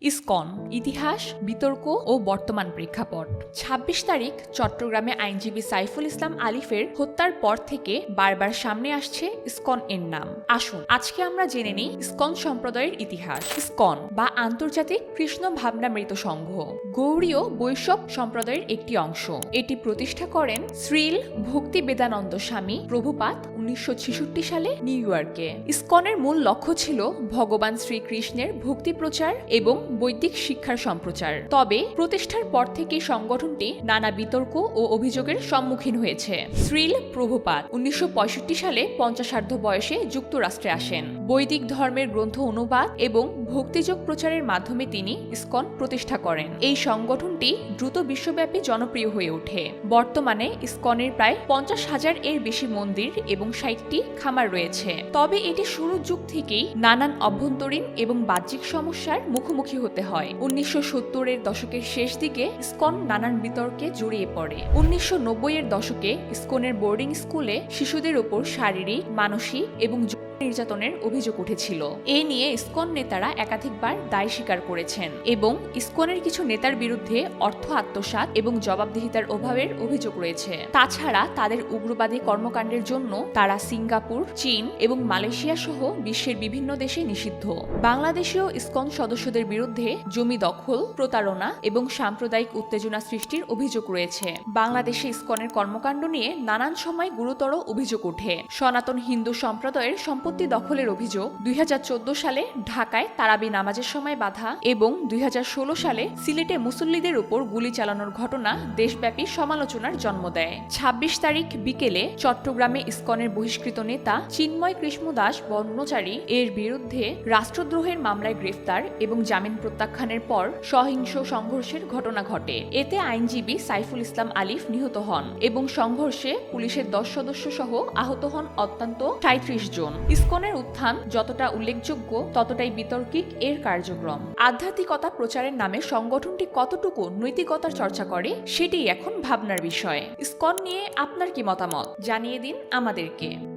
ISKCON, ইতিহাস, বিতর্ক ও বর্তমান প্রেক্ষাপট। ২৬ তারিখ, চট্টগ্রামে আইনজীবী সাইফুল ইসলাম আলিফের হত্যার পর থেকে বারবার সামনে আসছে ইসকন এর নাম। আসুন, আজকে আমরা জেনে নিই ইসকন সম্প্রদায়ের ইতিহাস। ইসকন, বা আন্তর্জাতিক কৃষ্ণ ভাবনামৃত সংঘ, গৌড়ীয় বৈষব সম্প্রদায়ের একটি অংশ। এটি প্রতিষ্ঠা করেন শ্রীল ভক্তি বেদানন্দ স্বামী প্রভুপাত উনিশশো ছেষট্টি সালে নিউ ইয়র্কে। ইসকনের মূল লক্ষ্য ছিল ভগবান শ্রীকৃষ্ণের ভক্তি প্রচার এবং বৈদিক শিক্ষার সম্প্রচার। তবে প্রতিষ্ঠার পর থেকে সংগঠনটি নানা বিতর্ক ও অভিযোগের সম্মুখীন হয়েছে। শ্রীল প্রভুপাত উনিশশো সালে পঞ্চাশার্ধ বয়সে যুক্তরাষ্ট্রে আসেন। বৈদিক ধর্মের গ্রন্থ অনুবাদ এবং ভক্তিযোগ প্রচারের মাধ্যমে তিনি ইসকন প্রতিষ্ঠা করেন। এই সংগঠনটি দ্রুত বিশ্বব্যাপী জনপ্রিয় হয়ে ওঠে। বর্তমানে ইসকনের প্রায় পঞ্চাশ হাজার এর বেশি মন্দির এবং ষাটটি খামার রয়েছে। তবে এটি শুরুর যুগ থেকেই নানান অভ্যন্তরীণ এবং বাহ্যিক সমস্যার মুখোমুখি হতে হয়। উনিশশো সত্তরের দশকের শেষ দিকে স্কন নানান বিতর্কে জড়িয়ে পড়ে। উনিশশো নব্বই এর দশকে স্কনের বোর্ডিং স্কুলে শিশুদের উপর শারীরিক, মানসিক এবং নির্যাতনের অভিযোগ উঠেছিল। এ নিয়ে ইসকন নেতারা একাধিকবার দায় স্বীকার করেছেন এবং ইসকনের কিছু নেতার বিরুদ্ধে অর্থ আত্মসাৎ এবং জবাবদিহিতার অভাবের অভিযোগ রয়েছে। তাছাড়া তাদের উগ্রবাদী কর্মকাণ্ডের জন্য তারা সিঙ্গাপুর, চীন এবং মালয়েশিয়া সহ বিশ্বের বিভিন্ন দেশে নিষিদ্ধ। বাংলাদেশেও ইসকন সদস্যদের বিরুদ্ধে জমি দখল, প্রতারণা এবং সাম্প্রদায়িক উত্তেজনা সৃষ্টির অভিযোগ রয়েছে। বাংলাদেশে ইসকনের কর্মকাণ্ড নিয়ে নানান সময় গুরুতর অভিযোগ ওঠে। সনাতন হিন্দু সম্প্রদায়ের সম্পত্তি দখলের অভিযোগ দুই হাজার চোদ্দ সালে ঢাকায় তারাবি নামাজের সময় বাধা এবং দুই হাজার ষোলো সালে সিলেটে মুসল্লিদের উপর গুলি চালানোর ঘটনা দেশব্যাপী সমালোচনার জন্ম দেয়। ২৬ তারিখ বিকেলে চট্টগ্রামে ইসকনের বহিষ্কৃত নেতা চিন্ময় কৃষ্ণ দাস বর্ণচারী এর বিরুদ্ধে রাষ্ট্রদ্রোহের মামলায় গ্রেফতার এবং জামিন প্রত্যাখ্যানের পর সহিংস সংঘর্ষের ঘটনা ঘটে। এতে আইনজীবী সাইফুল ইসলাম আলিফ নিহত হন এবং সংঘর্ষে পুলিশের দশ সদস্য সহ আহত হন অত্যন্ত সাঁত্রিশ জন। ইসকনের উত্থান যতটা উল্লেখযোগ্য, ততটাই বিতর্কিক এর কার্যক্রম। আধ্যাত্মিকতা প্রচারের নামে সংগঠনটি কতটুকু নৈতিকতার চর্চা করে সেটি এখন ভাবনার বিষয়। ইসকন নিয়ে আপনার কি মতামত? জানিয়ে দিন আমাদেরকে।